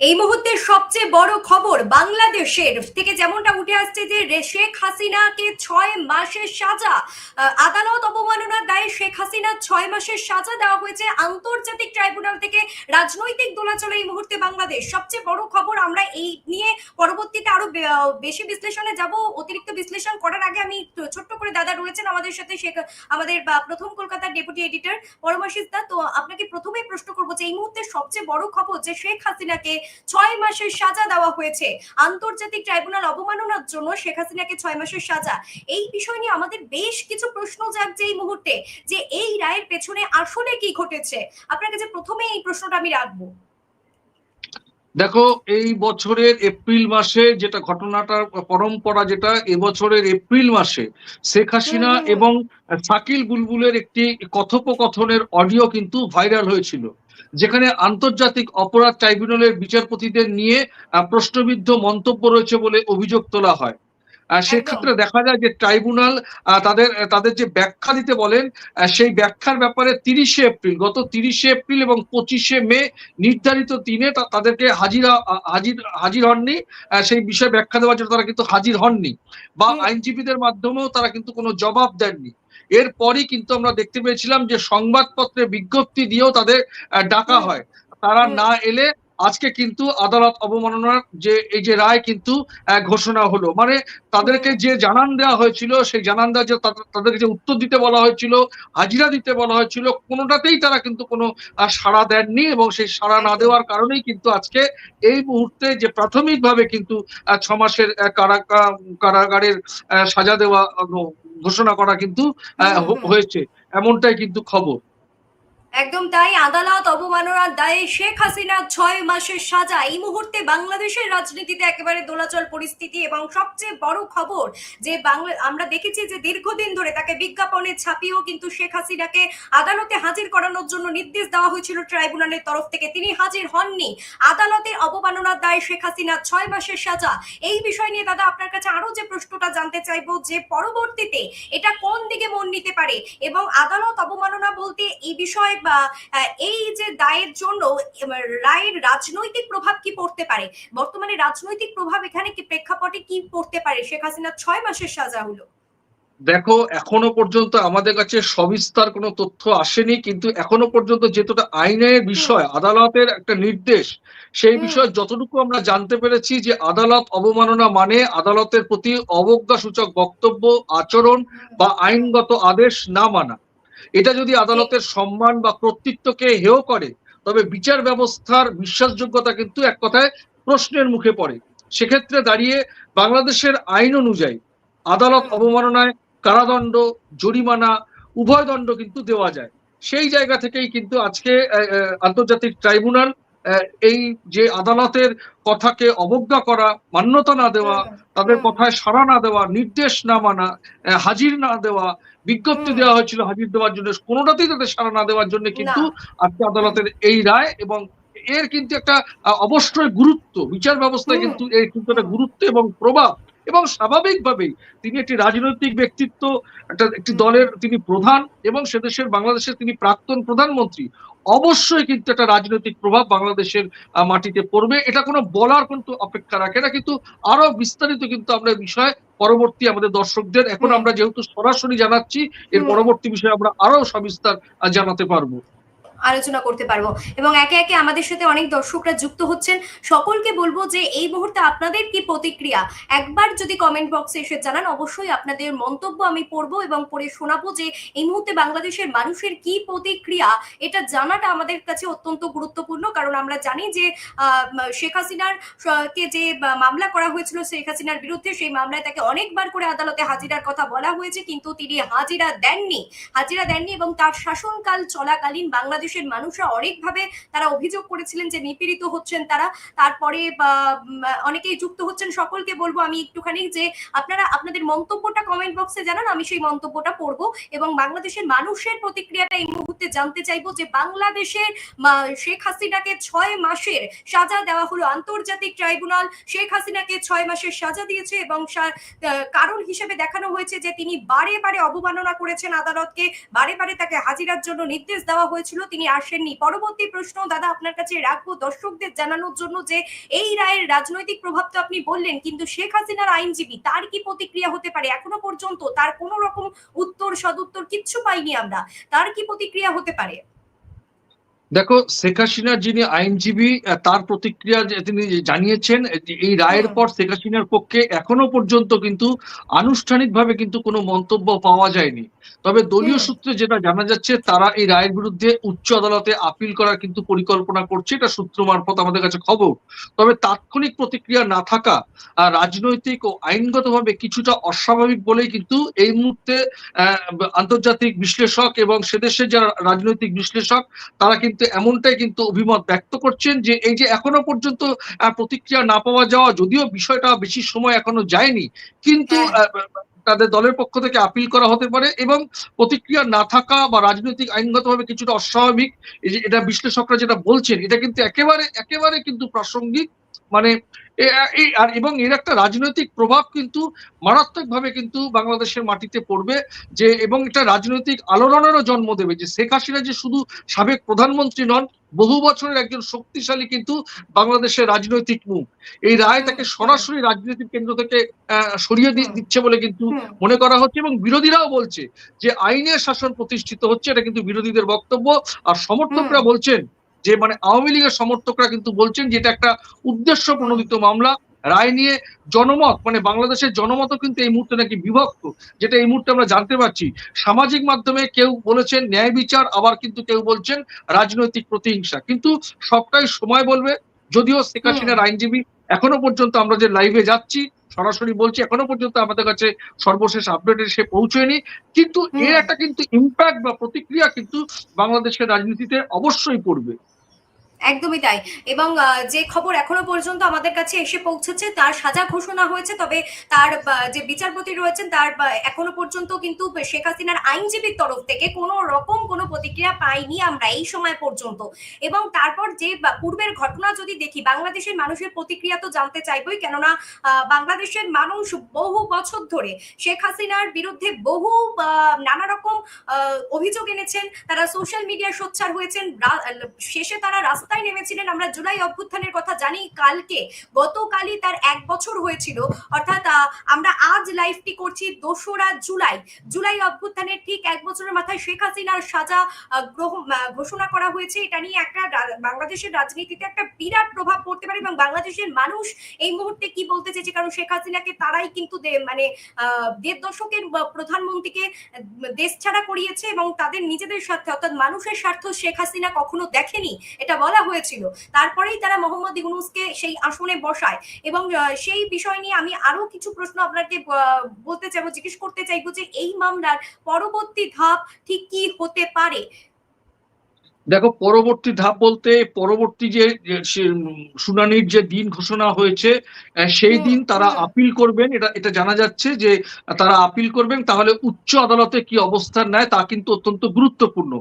এই মুহূর্তে সবচেয়ে বড় খবর বাংলাদেশের থেকে যেমনটা উঠে আসছে যে শেখ হাসিনাকে ছয় মাসের সাজা আদালত অবমাননার দায়ে শেখ হাসিনা ছয় মাসের সাজা দেওয়া হয়েছে আন্তর্জাতিক ট্রাইব্যুনাল থেকে। রাজনৈতিক দোলাচলে এই মুহূর্তে বাংলাদেশ। সবচেয়ে বড় খবর আমরা এই নিয়ে পরবর্তীতে আরও বেশি বিশ্লেষণে যাব। অতিরিক্ত বিশ্লেষণ করার আগে আমি ছোট্ট করে দাদা রয়েছেন আমাদের সাথে, শেখ আমাদের প্রথম কলকাতার ডেপুটি এডিটর পরমাশিস দা। তো আপনাকে প্রথমেই প্রশ্ন করব যে এই মুহূর্তে সবচেয়ে বড় খবর যে শেখ হাসিনাকে ছয় মাসের সাজা দেওয়া হয়েছে। আন্তর্জাতিক ট্রাইব্যুনাল অবমাননার জন্য শেখ হাসিনাকে ছয় মাসের সাজা। এই বিষয় নিয়ে আমাদের বেশ কিছু প্রশ্ন জাগছে এই মুহূর্তে যে এই রায়ের পেছনে আসলে কি ঘটেছে। আপনার কাছে প্রথমে এই প্রশ্নটা আমি রাখব। দেখো এই বছরের এপ্রিল মাসে যেটা ঘটনাটার পরম্পরা যেটা এবছরের এপ্রিল মাসে শেখ হাসিনা। এবং শাকিল বুলবুলের একটি কথোপকথনের অডিও কিন্তু ভাইরাল হয়েছিল। যেখানে আন্তর্জাতিক অপরাধ ট্রাইব্যুনালের বিচারপতিদের নিয়ে প্রশ্নবিদ্ধ মন্তব্য রয়েছে বলে অভিযোগ তোলা হয়। সেক্ষেত্রে দেখা যায় যে ট্রাইব্যুনাল তাদের তাদের যে ব্যাখ্যা দিতে বলেন সেই ব্যাখ্যার ব্যাপারে তিরিশে এপ্রিল গত তিরিশে এপ্রিল এবং পঁচিশে মে নির্ধারিত দিনে তাদেরকে হাজিরা হাজির হাজির হননি। সেই বিষয়ে ব্যাখ্যা দেওয়ার জন্য তারা কিন্তু হাজির হননি বা আইনজীবীদের মাধ্যমেও তারা কিন্তু কোনো জবাব দেননি। এরপরই কিন্তু আমরা দেখতে পেয়েছিলাম যে সংবাদপত্রে বিজ্ঞপ্তি দিয়েও তাদের ডাকা হয়। তারা না এলে আজকে কিন্তু আদালত অবমাননার যে এই যে রায় কিন্তু ঘোষণা হলো। মানে তাদেরকে যে জানান দেওয়া হয়েছিল সেই জানান দেওয়া যে তাদেরকে যে উত্তর দিতে বলা হয়েছিল হাজিরা দিতে বলা হয়েছিল কোনোটাতেই তারা কিন্তু কোনো সাড়া দেননি এবং সেই সাড়া না দেওয়ার কারণেই কিন্তু আজকে এই মুহূর্তে যে প্রাথমিকভাবে কিন্তু ছ মাসের কারা- কারাগারের সাজা দেওয়া ঘোষণা করা কিন্তু। হয়েছে এমনটাই কিন্তু খবর একদম তাই আদালত অবমাননার দায়ে শেখ হাসিনা ছয় মাসের সাজা। এই মুহূর্তে বাংলাদেশের রাজনীতিতে একেবারে দোলাচল পরিস্থিতি এবং সবচেয়ে বড় খবর যে বাংলা আমরা দেখেছি যে দীর্ঘদিন ধরে তাকে বিজ্ঞাপনে ছাপিয়েও কিন্তু শেখ হাসিনাকে আদালতে হাজির করানোর জন্য নির্দেশ দেওয়া হয়েছিল ট্রাইব্যুনালের তরফ থেকে। তিনি হাজির হননি। আদালতের অবমাননার দায়ে শেখ হাসিনা ছয় মাসের সাজা। এই বিষয় নিয়ে দাদা, আপনার কাছে আরও যে প্রশ্নটা জানতে চাইব যে পরবর্তীতে এটা কোন দিকে মন নিতে পারে এবং আদালত অবমাননা বলতে এই বিষয়ে এই যে দায়ের জন্য রায়ের রাজনৈতিক প্রভাব কি পড়তে পারে? বর্তমানে রাজনৈতিক প্রভাব এখানে কি প্রেক্ষাপটে কি পড়তে পারে? শেখ হাসিনা ছয় মাসের সাজা হলো। দেখো এখনও পর্যন্ত আমাদের কাছে সবিস্তার কোনো তথ্য আসেনি কিন্তু এখনও পর্যন্ত যেটা আইনের বিষয় আদালতের একটা নির্দেশ সেই বিষয়ে যতটুকু আমরা জানতে পেরেছি যে আদালত অবমাননা মানে আদালতের প্রতি অবজ্ঞা সূচক বক্তব্য আচরণ বা আইনগত আদেশ না মানা। এটা যদি আদালতের সম্মান বা কর্তৃত্বকে হেয় করে তবে বিচার ব্যবস্থার বিশ্বাসযোগ্যতা কিন্তু এক কথায় প্রশ্নের মুখে পড়ে। সেক্ষেত্রে দাঁড়িয়ে বাংলাদেশের আইন অনুযায়ী আদালত অবমাননায় কারাদণ্ড জরিমানা উভয় দণ্ড কিন্তু দেওয়া যায়। সেই জায়গা থেকেই কিন্তু আজকে আন্তর্জাতিক ট্রাইব্যুনাল এই যে আদালতের কথাকে অবজ্ঞা করা মান্যতা না দেওয়া তাদের কথায় সারা না দেওয়া নির্দেশ না মানা হাজির না দেওয়া বিজ্ঞপ্তি দেওয়া হয়েছিল হাজির দেওয়ার জন্য কোনোটাতেই তাদের সারা না দেওয়ার জন্য কিন্তু আজকে আদালতের এই রায় এবং এর কিন্তু একটা অবশ্যই গুরুত্ব বিচার ব্যবস্থায় কিন্তু এর কিন্তু একটা গুরুত্ব এবং প্রভাব এবং স্বাভাবিকভাবেই তিনি একটি রাজনৈতিক ব্যক্তিত্ব একটা একটি দলের তিনি প্রধান এবং সে দেশের বাংলাদেশের তিনি প্রাক্তন প্রধানমন্ত্রী। অবশ্যই কিন্তু একটা রাজনৈতিক প্রভাব বাংলাদেশের মাটিতে পড়বে। এটা কোনো বলার কিন্তু অপেক্ষা রাখে না। কিন্তু আরও বিস্তারিত কিন্তু আমরা এই বিষয়ে পরবর্তী আমাদের দর্শকদের এখন আমরা যেহেতু সরাসরি জানাচ্ছি এর পরবর্তী বিষয়ে আমরা আরও সবিস্তার জানাতে পারব। আলোচনা করতে পারব। এবং একে একে আমাদের সাথে অনেক দর্শকরা যুক্ত হচ্ছেন। সকলকে বলব যে এই মুহূর্তে আপনাদের কি প্রতিক্রিয়া? একবার যদি কমেন্ট বক্সে এসে জানান, অবশ্যই আপনাদের মন্তব্য আমি পড়ব এবং পড়ে শোনাবো যে এই মুহূর্তে বাংলাদেশের মানুষের কি প্রতিক্রিয়া? এটা জানাটা আমাদের কাছে অত্যন্ত গুরুত্বপূর্ণ। কারণ আমরা জানি যে শেখ হাসিনার কে যে মামলা করা হয়েছিল শেখ হাসিনার বিরুদ্ধে, সেই মামলায় তাকে অনেকবার করে আদালতে হাজিরার কথা বলা হয়েছে। কিন্তু তিনি হাজিরা দেননি। হাজিরা দেননি এবং তার শাসনকাল চলাকালীন বাংলাদেশের মানুষরা অনেকভাবে তারা অভিযোগ করেছিলেন যে নিপীড়িত হচ্ছেন তারা। তারপরে অনেকেই যুক্ত হচ্ছেন। সকলকে বলব আমি একটুখানি যে আপনারা, আপনাদের মন্তব্যটা কমেন্ট বক্সে জানান, আমি সেই মন্তব্যটা পড়ব। এবং বাংলাদেশের মানুষের প্রতিক্রিয়াটা এই মুহূর্তে জানতে চাইব যে বাংলাদেশের শেখ হাসিনাকে ছয় মাসের সাজা দেওয়া হলো। আন্তর্জাতিক ট্রাইব্যুনাল শেখ হাসিনাকে ছয় মাসের সাজা দিয়েছে এবং কারণ হিসেবে দেখানো হয়েছে যে তিনি বারে বারে অবমাননা করেছেন আদালতকে, বারে বারে তাকে হাজিরার জন্য নির্দেশ দেওয়া হয়েছিল। তিনি তিনি আসেননি। পরবর্তী প্রশ্ন, দাদা, আপনার কাছে রাখব। দর্শকদের জানানোর জন্য যে এই রায়ের রাজনৈতিক প্রভাব তো আপনি বললেন, কিন্তু শেখ হাসিনার আইনজীবী, তার কি প্রতিক্রিয়া হতে পারে? এখনও পর্যন্ত তার কোনো রকম উত্তর, সদুত্তর কিচ্ছু পাইনি আমরা। তার কি প্রতিক্রিয়া হতে পারে? দেখো শেখ হাসিনার যিনি আইনজীবী তার প্রতিক্রিয়া তিনি জানিয়েছেন এই রায়ের পর শেখ হাসিনার পক্ষে এখনও পর্যন্ত কিন্তু আনুষ্ঠানিকভাবে কিন্তু কোনো মন্তব্য পাওয়া যায়নি। তবে দলীয় সূত্রে যেটা জানা যাচ্ছে তারা এই রায়ের বিরুদ্ধে উচ্চ আদালতে আপিল করার কিন্তু পরিকল্পনা করছে এটা সূত্র মারফত আমাদের কাছে খবর। তবে তাৎক্ষণিক প্রতিক্রিয়া না থাকা রাজনৈতিক ও আইনগতভাবে কিছুটা অস্বাভাবিক বলেই কিন্তু এই মুহূর্তে আহ, আন্তর্জাতিক বিশ্লেষক এবং সেদেশের যারা রাজনৈতিক বিশ্লেষক তারা কিন্তু এমনটাই কিন্তু অভিমত ব্যক্ত করছেন যে এই যে এখনও পর্যন্ত প্রতিক্রিয়া না পাওয়া যাওয়া যদিও বিষয়টা বেশি সময় এখনও যায়নি কিন্তু হ্যাঁ। তাদের দলের পক্ষ থেকে আপিল করা হতে পারে এবং প্রতিক্রিয়া না থাকা বা রাজনৈতিক আইনগতভাবে কিছুটা অস্বাভাবিক এই যে এটা বিশ্লেষকরা যেটা বলছেন এটা কিন্তু একেবারে একেবারে কিন্তু প্রাসঙ্গিক মানে আর এবং এর একটা রাজনৈতিক প্রভাব কিন্তু মারাত্মকভাবে কিন্তু বাংলাদেশের মাটিতে পড়বে যে এবং এটা রাজনৈতিক আলোড়নেরও জন্ম দেবে যে শেখ হাসিনা যে শুধু সাবেক প্রধানমন্ত্রী নন বহু বছরের একজন শক্তিশালী কিন্তু বাংলাদেশের রাজনৈতিক মুখ। এই রায় তাকে সরাসরি রাজনৈতিক কেন্দ্র থেকে আহ, সরিয়ে দিচ্ছে বলে কিন্তু মনে করা হচ্ছে এবং বিরোধীরাও বলছে যে আইনের শাসন প্রতিষ্ঠিত হচ্ছে এটা কিন্তু বিরোধীদের বক্তব্য। আর সমর্থকরা বলছেন যে মানে আওয়ামী লীগের সমর্থকরা কিন্তু বলছেন যে এটা একটা উদ্দেশ্য প্রণোদিত মামলা রায় নিয়ে জনমত মানে বাংলাদেশের জনমতও কিন্তু এই মুহূর্তে নাকি বিভক্ত যেটা এই মুহূর্তে আমরা জানতে পারছি। সামাজিক মাধ্যমে কেউ বলেছেন ন্যায় বিচার আবার কিন্তু কেউ বলছেন রাজনৈতিক প্রতিহিংসা। কিন্তু সবটাই সময় বলবে যদিও শেখ হাসিনার আইনজীবী এখনও পর্যন্ত আমরা যে লাইভে যাচ্ছি সরাসরি বলছি এখনও পর্যন্ত আমাদের কাছে সর্বশেষ আপডেট এসে পৌঁছয়নি কিন্তু এর একটা কিন্তু ইম্প্যাক্ট বা প্রতিক্রিয়া কিন্তু বাংলাদেশের রাজনীতিতে অবশ্যই পড়বে। একদমই তাই। এবং যে খবর এখনও পর্যন্ত আমাদের কাছে এসে পৌঁছেছে, তার সাজা ঘোষণা হয়েছে, তবে তার যে বিচারপতি রয়েছেন, তার এখনও পর্যন্ত কিন্তু শেখ হাসিনার আইনজীবীর তরফ থেকে কোনো রকম কোনো প্রতিক্রিয়া পাইনি আমরা এই সময় পর্যন্ত। এবং তারপর যে পূর্বের ঘটনা যদি দেখি, বাংলাদেশের মানুষের প্রতিক্রিয়া তো জানতে চাইবই, কেননা বাংলাদেশের মানুষ বহু বছর ধরে শেখ হাসিনার বিরুদ্ধে বহু নানা রকম অভিযোগ এনেছেন। তারা সোশ্যাল মিডিয়ায় সোচ্চার হয়েছেন। শেষে তারা রাস্তায় নেমেছিলেন। আমরা জুলাই অভ্যুত্থানের কথা জানি। কালকে, গতকালই তার এক বছর হয়েছিল। অর্থাৎ আমরা আজ লাইভটি করছি দোসরা জুলাই। জুলাই অভ্যুত্থানের ঠিক এক বছরের মাথায় শেখ হাসিনার সাজা ঘোষণা করা হয়েছে। এটা নিয়ে একটা বাংলাদেশের রাজনীতিতে একটা বিরাট প্রভাব পড়তে পারে এবং বাংলাদেশের মানুষ এই মুহূর্তে কি বলতে চেয়েছে? কারণ শেখ হাসিনাকে তারাই কিন্তু মানে দেড় দশকের প্রধানমন্ত্রীকে দেশ ছাড়া করিয়েছে এবং তাদের নিজেদের স্বার্থে, অর্থাৎ মানুষের স্বার্থ শেখ হাসিনা কখনো দেখেনি। এটা বলা হয়েছিল। তারপরেই তারা মোহাম্মদ ইউনুসকে সেই আসনে বসায় এবং সেই বিষয় নিয়ে আমি আরও কিছু প্রশ্ন আপনাকে বলতে চাইব, জিজ্ঞেস করতে চাইব যে এই মামলার পরবর্তী ধাপ ঠিক কি হতে পারে? দেখো পরবর্তী ধাপ বলতে পরবর্তী যে শুনানির যে দিন ঘোষণা হয়েছে সেই দিন তারা আপিল করবেন। এটা এটা জানা যাচ্ছে যে তারা আপিল করবেন। তাহলে উচ্চ আদালতে কি অবস্থান নেয় তা কিন্তু অত্যন্ত গুরুত্বপূর্ণ।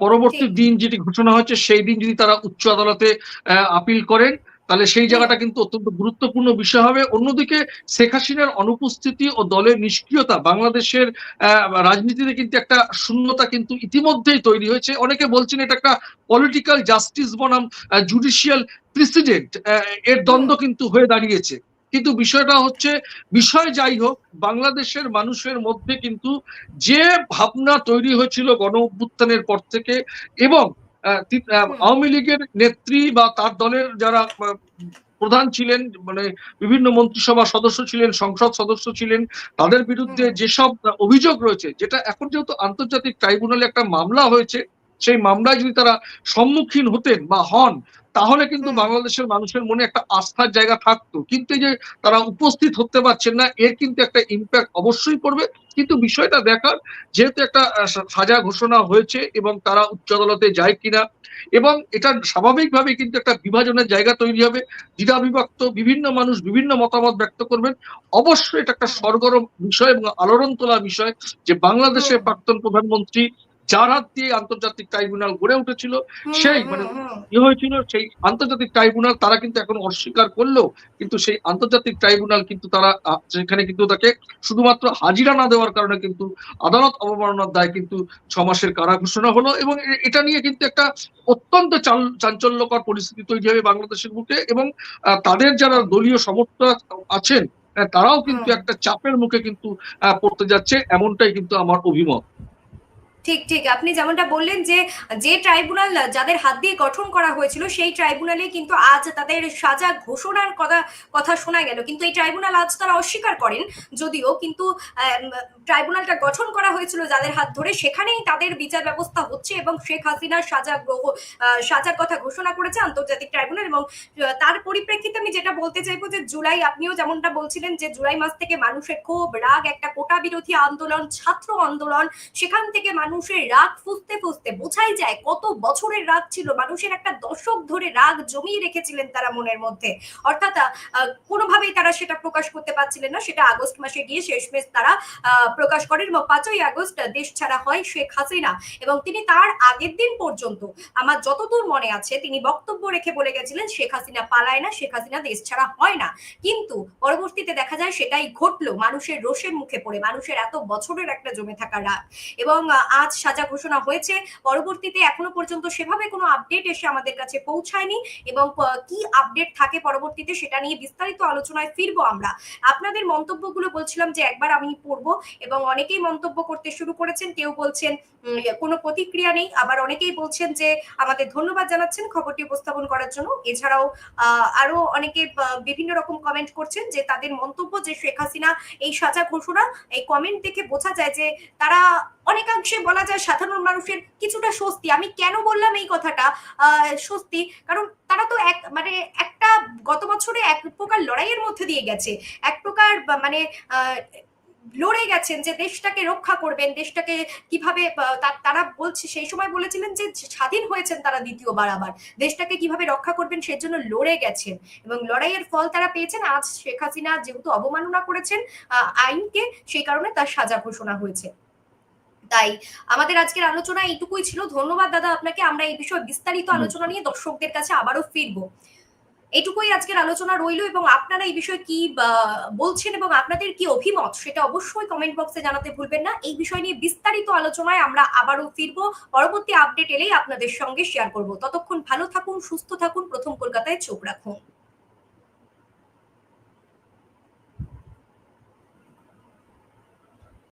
পরবর্তী দিন যেটি ঘোষণা হয়েছে সেই দিন যদি তারা উচ্চ আদালতে আহ, আপিল করেন তাহলে সেই জায়গাটা কিন্তু অত্যন্ত গুরুত্বপূর্ণ বিষয় হবে। অন্যদিকে শেখ হাসিনার অনুপস্থিতি ও দলের নিষ্ক্রিয়তা বাংলাদেশের রাজনীতিতে কিন্তু একটা শূন্যতা কিন্তু ইতিমধ্যেই তৈরি হয়েছে। অনেকে বলছেন এটা একটা পলিটিক্যাল জাস্টিস বনাম জুডিশিয়াল প্রেসিডেন্ট এর দ্বন্দ্ব কিন্তু হয়ে দাঁড়িয়েছে। কিন্তু বিষয়টা হচ্ছে বিষয় যাই হোক বাংলাদেশের মানুষের মধ্যে কিন্তু যে ভাবনা তৈরি হয়েছিল গণ অভ্যুত্থানের পর থেকে এবং। আওয়ামী লীগের নেত্রী বা তার দলের যারা প্রধান ছিলেন মানে বিভিন্ন মন্ত্রিসভা সদস্য ছিলেন সংসদ সদস্য ছিলেন তাদের বিরুদ্ধে। যেসব অভিযোগ রয়েছে যেটা এখন যেহেতু আন্তর্জাতিক ট্রাইব্যুনালে একটা মামলা হয়েছে সেই মামলায় যদি তারা সম্মুখীন হতেন বা হন তাহলে কিন্তু বাংলাদেশের মানুষের মনে একটা আস্থার জায়গা থাকতো। কিন্তু এই যে তারা উপস্থিত হতে পারছেন না এর কিন্তু একটা ইম্প্যাক্ট অবশ্যই পড়বে। কিন্তু বিষয়টা দেখার যেহেতু একটা সাজা ঘোষণা হয়েছে এবং তারা উচ্চ আদালতে যায় কিনা এবং এটা স্বাভাবিকভাবে কিন্তু একটা বিভাজনের জায়গা তৈরি হবে। দ্বিধা বিভক্ত বিভিন্ন মানুষ বিভিন্ন মতামত ব্যক্ত করবেন। অবশ্যই এটা একটা সরগরম বিষয় এবং আলোড়ন তোলা বিষয় যে বাংলাদেশের প্রাক্তন প্রধানমন্ত্রী যার হাত দিয়ে আন্তর্জাতিক ট্রাইব্যুনাল গড়ে উঠেছিল। সেই মানে কি হয়েছিল? সেই আন্তর্জাতিক ট্রাইব্যুনাল তারা কিন্তু এখন অস্বীকার করলেও কিন্তু সেই আন্তর্জাতিক ট্রাইব্যুনাল কিন্তু তারা সেখানে কিন্তু তাকে শুধুমাত্র হাজিরা না দেওয়ার কারণে কিন্তু আদালত অবমাননার দায় কিন্তু ছ মাসের কারা ঘোষণা হলো এবং এটা নিয়ে কিন্তু একটা অত্যন্ত চাঞ্চল্যকর পরিস্থিতি তৈরি হবে বাংলাদেশের বুকে এবং তাদের যারা দলীয় সমর্থক আছেন তারাও কিন্তু একটা চাপের মুখে কিন্তু আহ, পড়তে যাচ্ছে এমনটাই কিন্তু আমার অভিমত। ঠিক ঠিক। আপনি যেমনটা বললেন যে যে ট্রাইব্যুনাল যাদের হাত দিয়ে গঠন করা হয়েছিল, সেই ট্রাইব্যুনালে কিন্তু আজ তাদের সাজা ঘোষণার কথা কথা শোনা গেল। কিন্তু এই ট্রাইব্যুনাল আজ তারা অস্বীকার করেন, যদিও কিন্তু ট্রাইব্যুনালটা গঠন করা হয়েছিল যাদের হাত ধরে, সেখানেই তাদের বিচার ব্যবস্থা হচ্ছে এবং শেখ হাসিনার সাজা গ্রহ সাজার কথা ঘোষণা করেছে আন্তর্জাতিক ট্রাইব্যুনাল এবং তার পরিপ্রেক্ষিতে আমি যেটা বলতে চাইব যে, জুলাই আপনিও যেমনটা বলছিলেন যে, জুলাই মাস থেকে মানুষের ক্ষোভ রাগ, একটা কোটা বিরোধী আন্দোলন, ছাত্র আন্দোলন, সেখান থেকে মানুষের রাগ ফুসতে ফুসতে বোঝাই যায় কত বছরের রাগ ছিল। মানুষের একটা দশক ধরে রাগ জমিয়ে রেখেছিলেন তারা মনের মধ্যে। অর্থাৎ কোনোভাবেই তারা সেটা প্রকাশ করতে পারছিলেন না। সেটা আগস্ট মাসে গিয়ে শেষমেশ তারা প্রকাশ করেন এবং পাঁচই আগস্ট দেশ ছাড়া হয় শেখ হাসিনা। এবং তিনি তার আগের দিন পর্যন্ত, আমার যতদূর মনে আছে, তিনি বক্তব্য রেখে বলে গেছিলেন, শেখ হাসিনা পালায় না, শেখ হাসিনা দেশ ছাড়া হয় না। কিন্তু পরবর্তীতে দেখা যায় সেটাই ঘটলো। মানুষের রোষের মুখে পড়ে। মানুষের এত বছরের একটা জমে থাকা রাগ। এবং আজ সাজা ঘোষণা হয়েছে। পরবর্তীতে এখনও পর্যন্ত সেভাবে কোনো আপডেট এসে আমাদের কাছে পৌঁছায়নি এবং কি আপডেট থাকে পরবর্তীতে সেটা নিয়ে বিস্তারিত আলোচনায় ফিরবো আমরা। আপনাদের মন্তব্যগুলো বলছিলাম যে একবার আমি পড়ব এবং অনেকেই মন্তব্য করতে শুরু করেছেন। কেউ বলছেন কোনো প্রতিক্রিয়া নেই। আবার অনেকেই বলছেন যে আমাদের ধন্যবাদ জানাচ্ছেন খবরটি উপস্থাপন করার জন্য। এছাড়াও আরও অনেকে বিভিন্ন রকম কমেন্ট করছেন যে তাদের মন্তব্য যে শেখ হাসিনা এই সাজা ঘোষণা, এই কমেন্ট দেখে বোঝা যায় যে তারা অনেকাংশে যায় সাধারণ মানুষের কিছুটা স্বস্তি। আমি কেন বললাম এই কথাটা? স্বস্তি, কারণ তারা তো এক মানে একটা গত বছরে এক প্রকার লড়াইয়ের মধ্যে দিয়ে গেছে। এক প্রকার মানে লড়ে গেছেন যে দেশটাকে রক্ষা করবেন, দেশটাকে কীভাবে তারা বলছে, সেই সময় বলেছিলেন যে স্বাধীন হয়েছেন তারা দ্বিতীয়বার আবার। দেশটাকে কীভাবে রক্ষা করবেন সেজন্য লড়ে গেছেন। এবং লড়াইয়ের ফল তারা পেয়েছেন। আজ শেখ হাসিনা যেহেতু অবমাননা করেছেন আইনকে, সেই কারণে তার সাজা ঘোষণা হয়েছে। তাই আমাদের আজকের আলোচনা এইটুকুই ছিল। ধন্যবাদ দাদা আপনাকে। আমরা এই বিষয়ে বিস্তারিত আলোচনা নিয়ে দর্শকদের কাছে আবারও ফিরবো। এটুকুই আজকের আলোচনা রইল এবং আপনারা এই বিষয়ে কি বলছেন এবং আপনাদের কি অভিমত সেটা অবশ্যই কমেন্ট বক্সে জানাতে ভুলবেন না। এই বিষয় নিয়ে বিস্তারিত আলোচনায় আমরা আবারও ফিরবো। পরবর্তী আপডেট এলেই আপনাদের সঙ্গে শেয়ার করব। ততক্ষণ ভালো থাকুন সুস্থ থাকুন। প্রথম কলকাতায় চোখ রাখুন।